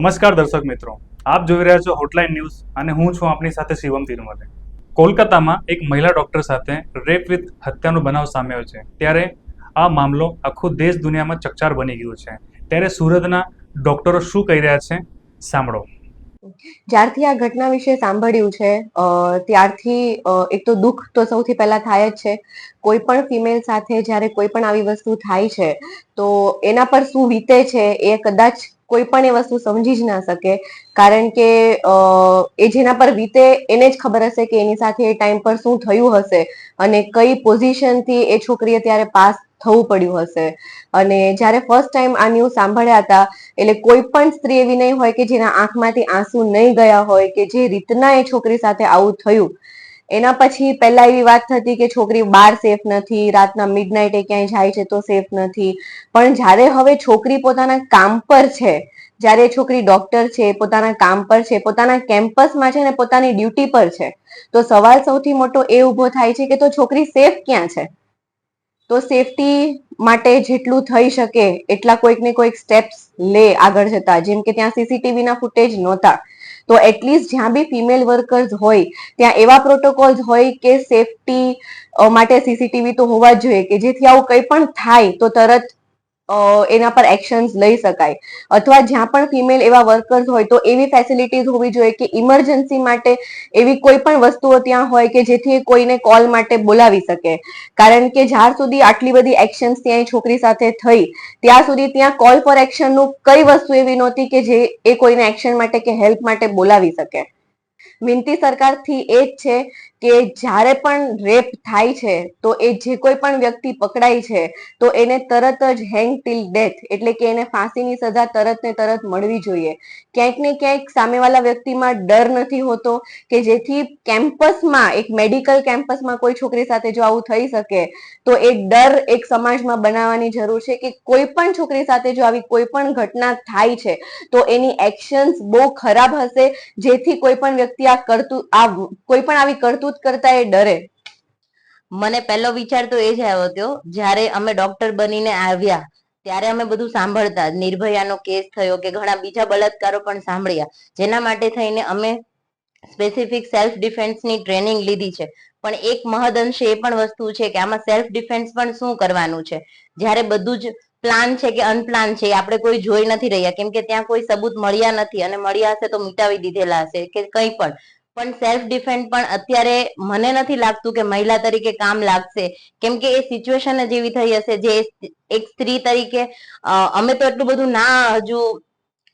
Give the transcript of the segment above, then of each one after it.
નમસ્કાર દર્શક મિત્રો. આપ જોઈ રહ્યા છો હોટલાઇન ન્યૂઝ અને હું છું આપની સાથે શિવમ તિરુમલે. કોલકાતામાં એક મહિલા ડોક્ટર સાથે રેપ વિથ હત્યાનો બનાવ સામે છે. ત્યારે આ મામલો આખો દેશ દુનિયામાં ચકચાર બની ગયો છે. ત્યારે સુરતના ડોક્ટરો શું કહી રહ્યા છે? સાંભળો. જ્યારથી આ ઘટના વિશે સાંભળ્યું છે ત્યારથી એક તો દુઃખ તો સૌથી પહેલા થાય જ છે. કોઈ પણ ફિમેલ સાથે જ્યારે કોઈ પણ આવી વસ્તુ થાય છે, તો એના પર શું વીતે છે એ કદાચ કોઈ પણ એ વસ્તુ સમજી જ ના શકે. કારણ કે એ જેના પર વીતે એને જ ખબર હશે કે એની સાથે એ ટાઈમ પર શું થયું હશે. અને કઈ પોઝિશનથી એ છોકરીએ ત્યારે પાસ થવું પડ્યું હશે. અને જ્યારે ફર્સ્ટ ટાઈમ આ ન્યૂઝ સાંભળ્યા હતા, એટલે કોઈ પણ સ્ત્રી એવી નહીં હોય કે જેના આંખમાંથી આંસુ નહીં ગયા હોય કે જે રીતના એ છોકરી સાથે આવું થયું. એના પછી પહેલા એવી વાત થતી કે છોકરી બહાર સેફ નથી, રાતના મિડનાઇટે ક્યાંય જાય છે તો સેફ નથી. પણ જ્યારે હવે છોકરી પોતાના કામ પર છે, જ્યારે છોકરી ડોક્ટર છે, પોતાના કામ પર છે, પોતાના કેમ્પસમાં છે ને પોતાની ડ્યુટી પર છે, તો સવાલ સૌથી મોટો એ ઊભો થાય છે કે તો છોકરી સેફ ક્યાં છે? તો સેફટી માટે જેટલું થઈ શકે, એટલા કોઈક ને કોઈક સ્ટેપ્સ લે આગળ જતા. જેમ કે ત્યાં સીસીટીવી ના ફૂટેજ નહોતા. તો એટલીસ્ટ જ્યાં બી ફિમેલ વર્કર્સ હોય, ત્યાં એવા પ્રોટોકોલ્સ હોય કે સેફટી માટે સીસીટીવી તો હોવા જ જોઈએ કે જેથી આવું કંઈ પણ થાય તો તરત એના પર એક્શન્સ લઈ શકાય. અથવા જ્યાં પણ ફિમેલ એવા વર્કર્સ હોય તો એવી ફેસિલિટીઝ હોવી જોઈએ કે ઇમરજન્સી માટે એવી કોઈ પણ વસ્તુઓ ત્યાં હોય કે જેથી કોઈને કોલ માટે બોલાવી શકે. કારણ કે જ્યાં સુધી આટલી બધી એક્શન્સ ત્યાં છોકરી સાથે થઈ, ત્યાં સુધી ત્યાં કોલ ફોર એક્શનનું કઈ વસ્તુ એવી નહોતી કે જે એ કોઈને એક્શન માટે કે હેલ્પ માટે બોલાવી શકે. વિનંતી સરકારથી એ જ છે કે જ્યારે પણ રેપ થાય છે, તો એ જે કોઈ પણ વ્યક્તિ પકડાય છે, તો એને તરત જ હેંગ ટીલ ડેથ એટલે કે એને ફાંસીની સજા તરત ને તરત મળવી જોઈએ. ક્યાંક ને ક્યાંક સામેવાળા વ્યક્તિમાં ડર નથી હોતો કે જેથી કેમ્પસમાં, એક મેડિકલ કેમ્પસમાં કોઈ છોકરી સાથે જો આવું થઈ શકે, તો એ ડર એક સમાજમાં બનાવવાની જરૂર છે કે કોઈ પણ છોકરી સાથે જો આવી કોઈ પણ ઘટના થાય છે, તો એની એક્શન્સ બહુ ખરાબ હશે. જેથી કોઈ પણ વ્યક્તિ આ કરતું, આ કોઈ પણ આવી કરતૂત કરતા એ ડરે. મને પહેલો વિચાર તો એ જ આવ્યો હતો, જ્યારે અમે ડોક્ટર બનીને આવ્યા, ત્યારે અમે બધું સાંભળતા, નિર્ભયાનો કેસ થયો કે ઘણા બીજા બળાત્કારો પણ સાંભળ્યા, જેના માટે થઈને અમે સ્પેસિફિક સેલ્ફ ડિફેન્સની ટ્રેનિંગ લીધી છે. પણ એક મહદઅંશે એ પણ વસ્તુ છે કે આમાં સેલ્ફ ડિફેન્સ પણ શું કરવાનું છે? જ્યારે બધું જ પ્લાન છે કે અનપ્લાન છે આપણે કોઈ જોઈ નથી રહ્યા, કેમ કે ત્યાં કોઈ સબૂત મળ્યા નથી, અને મળ્યા હશે તો મિટાવી દીધેલા હશે કે કંઈ પણ. પણ સેલ્ફ ડિફેન્ડ પણ અત્યારે મને નથી લાગતું કે મહિલા તરીકે કામ લાગશે. કેમ કે એ સિચ્યુએશન જ એવી થઈ હશે, જે એક સ્ત્રી તરીકે અમે તો એટલું બધું ના હજુ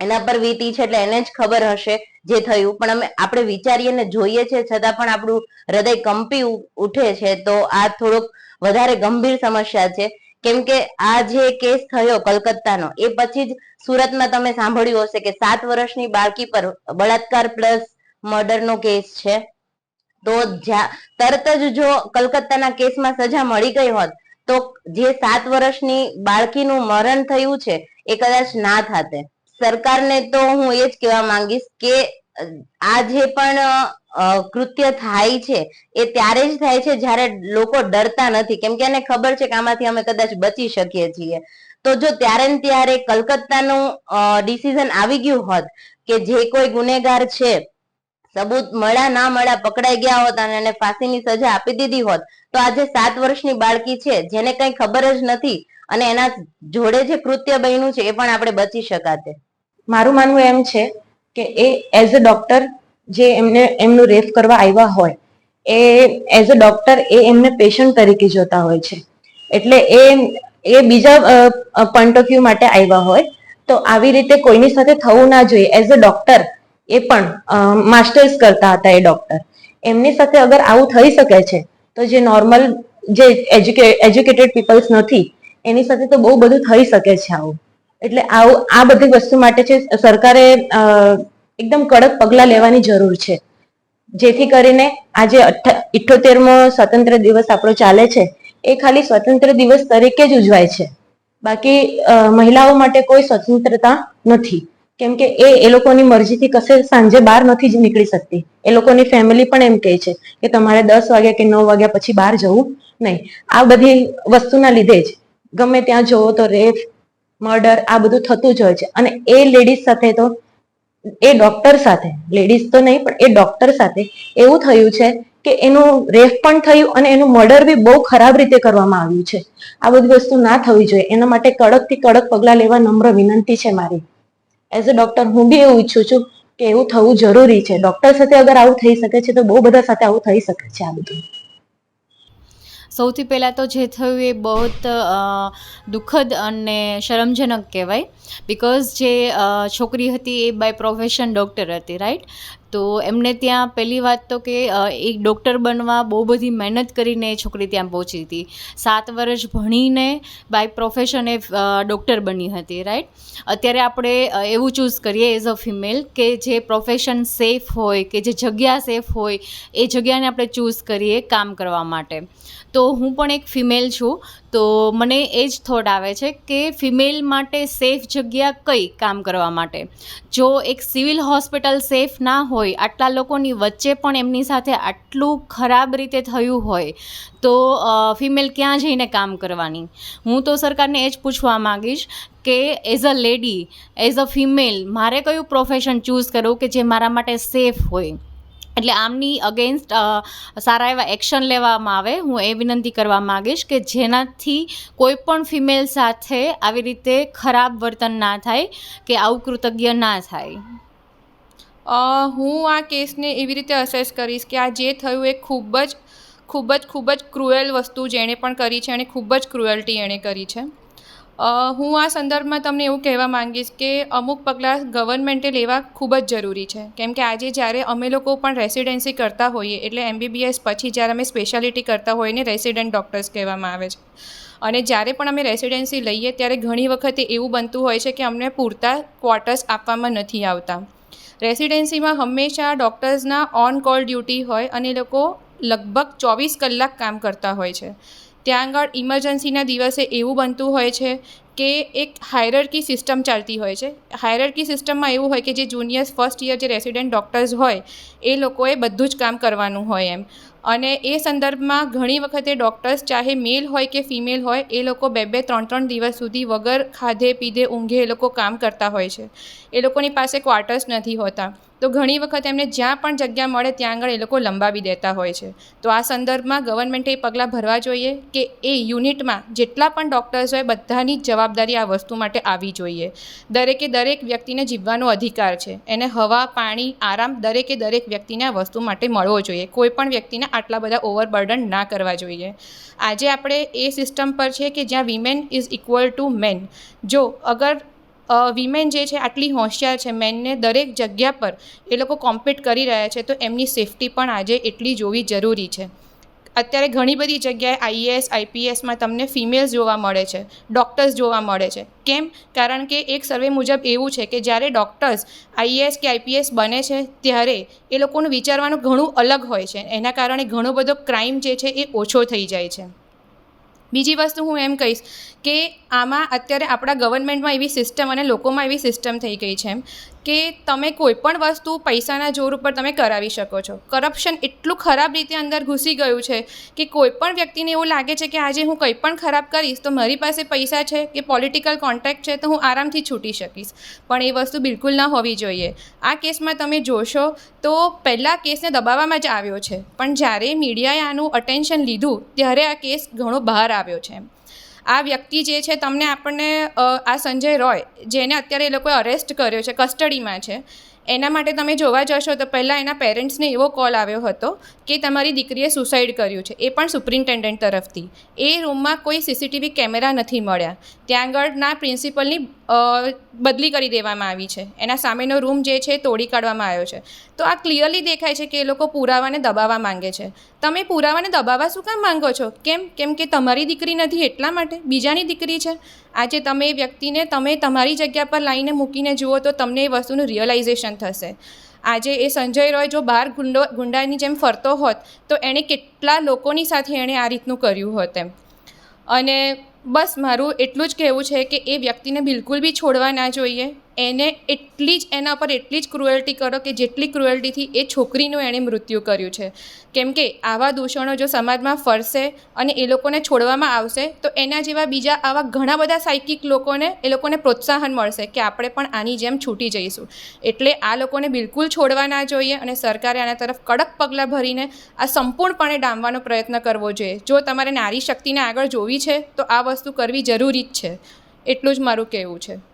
એના પર વીતી છે એટલે એને જ ખબર હશે જે થયું. પણ અમે, આપણે વિચારીએ ને જોઈએ છે, છતાં પણ આપણું હૃદય કંપી ઉઠે છે, તો આ થોડોક વધારે ગંભીર સમસ્યા છે. કેમ કે આ જે કેસ થયો કલકત્તાનો, એ પછી જ સુરતમાં તમે સાંભળ્યું હશે કે સાત વર્ષની બાળકી પર બળાત્કાર પ્લસ મર્ડરનો કેસ છે. તો તરત જ જો કલકત્તાના કેસમાં સજા મળી ગઈ હોત, તો જે સાત વર્ષની બાળકીનું મરણ થયું છે, એ કદાચ ના થાતે. સરકારને તો હું એ જ કહેવા માંગીશ કે, આ જે પણ કૃત્ય થાય છે, એ ત્યારે જ થાય છે જ્યારે લોકો ડરતા નથી. કેમ કે એને ખબર છે કે આમાંથી અમે કદાચ બચી શકીએ છીએ. તો જો ત્યારે ને ત્યારે કલકત્તાનું ડિસિઝન આવી ગયું હોત કે જે કોઈ ગુનેગાર છે સબૂત મળ્યા, ના મળ્યા, પકડાઈ ગયા હોત અને એને ફાંસીની સજા આપી દીધી હોત, તો આજે સાત વર્ષની બાળકી છે, જેને કઈ ખબર જ નથી અને એના જોડે જે કૃત્ય બન્યું છે, એ પણ આપણે બચી શકાતે. મારું માનવું એમ છે કે એ એઝ અ ડોક્ટર જે એમને, એમનું રેફ કરવા આવ્યા હોય, એ એઝ અ ડોક્ટર એ એમને પેશન્ટ તરીકે જોતા હોય છે. એટલે એ એ બીજા પોઈન્ટ ઓફ વ્યૂ માટે આવ્યા હોય, તો આવી રીતે કોઈની સાથે થવું ના જોઈએ. એઝ અ ડોક્ટર એ પણ માસ્ટર્સ કરતા હતા એ ડોક્ટર એમની સાથે અગર આવું થઈ શકે છે, તો જે નોર્મલ જે એજ્યુકેટેડ પીપલ્સ નથી, એની સાથે તો બહુ બધું થઈ શકે છે આવું. એટલે આવું, આ બધી વસ્તુ માટે છે, સરકારે એકદમ કડક પગલાં લેવાની જરૂર છે. જેથી કરીને આજે ઇઠ્ઠોતેરમો સ્વતંત્ર દિવસ આપણો ચાલે છે, એ ખાલી સ્વતંત્ર દિવસ તરીકે જ ઉજવાય છે. બાકી મહિલાઓ માટે કોઈ સ્વતંત્રતા નથી. કેમ કે એ એ લોકોની મરજીથી કશે સાંજે બહાર નથી જ નીકળી શકતી. એ લોકોની ફેમિલી પણ એમ કહે છે કે તમારે દસ વાગ્યા કે નવ વાગ્યા પછી બહાર જવું નહીં. આ બધી વસ્તુના લીધે જ ગમે ત્યાં જોવો તો રેપ, મર્ડર, આ બધું થતું જ હોય છે. અને એ લેડીઝ સાથે તો, એ ડોક્ટર સાથે લેડીઝ તો નહીં, પણ એ ડોક્ટર સાથે એવું થયું છે કે એનું રેપ પણ થયું અને એનું મર્ડર બી બહુ ખરાબ રીતે કરવામાં આવ્યું છે. આ બધી વસ્તુ ના થવી જોઈએ. એના માટે કડકથી કડક પગલાં લેવા નમ્ર વિનંતી છે મારી. એઝ અ ડોક્ટર હું બી એવું ઈચ્છું છું કે એવું થવું જરૂરી છે. ડોક્ટર સાથે અગર આવું થઈ શકે છે તો બહુ બધા સાથે આવું થઈ શકે છે આ બધું સૌથી પહેલાં તો જે થયું એ બહુ દુઃખદ અને શરમજનક કહેવાય. બિકોઝ જે છોકરી હતી એ બાય પ્રોફેશન ડૉક્ટર હતી રાઈટ તો એમને ત્યાં પહેલી વાત તો કે એક ડૉક્ટર બનવા બહુ બધી મહેનત કરીને એ છોકરી ત્યાં પહોંચી હતી. સાત વર્ષ ભણીને બાય પ્રોફેશન એ ડૉક્ટર બની હતી રાઈટ અત્યારે આપણે એવું ચૂઝ કરીએ એઝ અ ફિમેલ કે જે પ્રોફેશન સેફ હોય, કે જે જગ્યા સેફ હોય, એ જગ્યાને આપણે ચૂઝ કરીએ કામ કરવા માટે. તો હું પણ એક ફિમેલ છું. તો મને એ જ થોટ આવે છે કે ફિમેલ માટે સેફ જગ્યા કઈ કામ કરવા માટે? જો એક સિવિલ હોસ્પિટલ સેફ ના હોય, આટલા લોકોની વચ્ચે પણ એમની સાથે આટલું ખરાબ રીતે થયું હોય, તો ફિમેલ ક્યાં જઈને કામ કરવાની? હું તો સરકારને એ જ પૂછવા માંગીશ કે as a lady as a female મારે કયું પ્રોફેશન ચૂઝ કરવું કે જે મારા માટે સેફ હોય? એટલે આમની અગેન્સ્ટ સારા એવા એક્શન લેવામાં આવે, હું એ વિનંતી કરવા માગીશ કે જેનાથી કોઈ પણ ફિમેલ સાથે આવી રીતે ખરાબ વર્તન ના થાય, કે આવું કૃતજ્ઞ ના થાય. હું આ કેસને એવી રીતે અસેસ કરીશ કે આ જે થયું એ ખૂબ જ ખૂબ જ ખૂબ જ ક્રુએલ વસ્તુ જેણે પણ કરી છે અને ખૂબ જ ક્રુએલ્ટી એણે કરી છે. હું આ સંદર્ભમાં તમને એવું કહેવા માંગીશ કે અમુક પગલાં ગવર્મેન્ટે લેવા ખૂબ જ જરૂરી છે. કેમ કે આજે જ્યારે અમે લોકો પણ રેસિડેન્સી કરતા હોઈએ, એટલે એમબીબીએસ પછી જ્યારે અમે સ્પેશિયાલિટી કરતા હોઈએ ને રેસિડેન્ટ ડૉક્ટર્સ કહેવામાં આવે છે. અને જ્યારે પણ અમે રેસિડેન્સી લઈએ, ત્યારે ઘણી વખતે એવું બનતું હોય છે કે અમને પૂરતા ક્વાર્ટર્સ આપવામાં નથી આવતા. રેસિડેન્સીમાં હંમેશા ડૉક્ટર્સના ઓન કોલ ડ્યુટી હોય અને લોકો લગભગ ચોવીસ કલાક કામ કરતા હોય છે. ત્યાં આગળ ઇમરજન્સીના દિવસે એવું બનતું હોય છે કે એક હાયરરકી સિસ્ટમ ચાલતી હોય છે. હાયરકી સિસ્ટમમાં એવું હોય કે જે જુનિયર્સ ફર્સ્ટ યર જે રેસિડેન્ટ ડૉક્ટર્સ હોય, એ લોકોએ બધું જ કામ કરવાનું હોય એમ. અને એ સંદર્ભમાં ઘણી વખતે ડૉક્ટર્સ ચાહે મેલ હોય કે ફિમેલ હોય, એ લોકો બે બે, ત્રણ ત્રણ દિવસ સુધી વગર ખાધે, પીધે, ઊંઘે એ લોકો કામ કરતા હોય છે. એ લોકોની પાસે ક્વાર્ટર્સ નથી હોતા. તો ઘણી વખત એમને જ્યાં પણ જગ્યા મળે ત્યાં આગળ એ લોકો લંબાવી દેતા હોય છે. તો આ સંદર્ભમાં ગવર્મેન્ટે એ પગલાં ભરવા જોઈએ કે એ યુનિટમાં જેટલા પણ ડૉક્ટર્સ હોય બધાની જવાબદારી આ વસ્તુ માટે આવી જોઈએ. દરેકે દરેક વ્યક્તિને જીવવાનો અધિકાર છે. એને હવા, પાણી, આરામ દરેકે દરેક વ્યક્તિને આ વસ્તુ માટે મળવો જોઈએ. કોઈ પણ વ્યક્તિને આટલા બધા ઓવરબર્ડન ના કરવા જોઈએ. આજે આપણે એ સિસ્ટમ પર છે કે જ્યાં women is equal to men જો અગર વિમેન જે છે આટલી હોશિયાર છે મેનને દરેક જગ્યા પર એ લોકો કોમ્પિટ કરી રહ્યા છે, તો એમની સેફટી પણ આજે એટલી જોવી જરૂરી છે. અત્યારે ઘણી બધી જગ્યાએ આઈએએસ આઈપીએસમાં તમને ફિમેલ્સ જોવા મળે છે ડૉક્ટર્સ જોવા મળે છે. કેમ? કારણ કે એક સર્વે મુજબ એવું છે કે જ્યારે ડૉક્ટર્સ આઈએએસ કે આઈપીએસ બને છે, ત્યારે એ લોકોનું વિચારવાનું ઘણું અલગ હોય છે. એના કારણે ઘણો બધો ક્રાઇમ જે છે એ ઓછો થઈ જાય છે. બીજી વસ્તુ હું એમ કહીશ કે આમાં અત્યારે આપણા ગવર્મેન્ટમાં એવી સિસ્ટમ અને લોકોમાં એવી સિસ્ટમ થઈ ગઈ છે કે તમે કોઈ પણ વસ્તુ પૈસાના જોર ઉપર તમે કરાવી શકો છો. કરપ્શન એટલું ખરાબ રીતે અંદર ઘૂસી ગયું છે કે કોઈ પણ વ્યક્તિને એવું લાગે છે કે આજે હું કંઈ પણ ખરાબ કરીશ તો મારી પાસે પૈસા છે કે પોલિટિકલ કોન્ટેક્ટ છે તો હું આરામથી છૂટી શકીશ. પણ એ વસ્તુ બિલકુલ ના હોવી જોઈએ. આ કેસમાં તમે જોશો તો પહેલાં કેસને દબાવવામાં જ આવ્યો છે. પણ જ્યારે મીડિયાએ આનું અટેન્શન લીધું, ત્યારે આ કેસ ઘણો બહાર આવ્યો છે આ વ્યક્તિ જે છે, તમને આપણને આ સંજય રોય, જેને અત્યારે એ લોકોએ અરેસ્ટ કર્યો છે કસ્ટડીમાં છે, એના માટે તમે જોવા જશો તો પહેલાં એના પેરેન્ટ્સને એવો કોલ આવ્યો હતો કે તમારી દીકરીએ સુસાઇડ કર્યું છે, એ પણ સુપ્રિન્ટેન્ડન્ટ તરફથી. એ રૂમમાં કોઈ સીસીટીવી કેમેરા નથી મળ્યા. ત્યાં આગળના પ્રિન્સિપલની બદલી કરી દેવામાં આવી છે. એના સામેનો રૂમ જે છે તોડી કાઢવામાં આવ્યો છે. તો આ ક્લિયરલી દેખાય છે કે એ લોકો પુરાવાને દબાવવા માંગે છે. તમે પુરાવાને દબાવવા શું કામ માંગો છો? કેમ? કેમ કે તમારી દીકરી નથી એટલા માટે? બીજાની દીકરી છે? આજે તમે એ વ્યક્તિને, તમે તમારી જગ્યા પર લાવીને મૂકીને જુઓ તો તમને એ વસ્તુનું રિયલાઇઝેશન થશે. આજે એ સંજય રોય જો બહાર ગુંડો, ગુંડાની જેમ ફરતો હોત તો એણે કેટલા લોકોની સાથે એણે આ રીતનું કર્યું હોત એમ. અને બસ મારું એટલું જ કહેવું છે કે એ વ્યક્તિને બિલકુલ બી છોડવા ના જોઈએ. એને એટલી જ, એના પર એટલી જ ક્રુએલ્ટી કરો કે જેટલી ક્રુએલ્ટીથી એ છોકરીનું એણે મૃત્યુ કર્યું છે. કેમ કે આવા દૂષણો જો સમાજમાં ફરશે અને એ લોકોને છોડવામાં આવશે, તો એના જેવા બીજા આવા ઘણા બધા સાયકિક લોકોને, એ લોકોને પ્રોત્સાહન મળશે કે આપણે પણ આની જેમ છૂટી જઈશું. એટલે આ લોકોને બિલકુલ છોડવા ના જોઈએ અને સરકારે આના તરફ કડક પગલાં ભરીને આ સંપૂર્ણપણે ડામવાનો પ્રયત્ન કરવો જોઈએ. જો તમારે નારી શક્તિને આગળ જોવી છે, તો આ વસ્તુ કરવી જરૂરી જ છે. એટલું જ મારું કહેવું છે.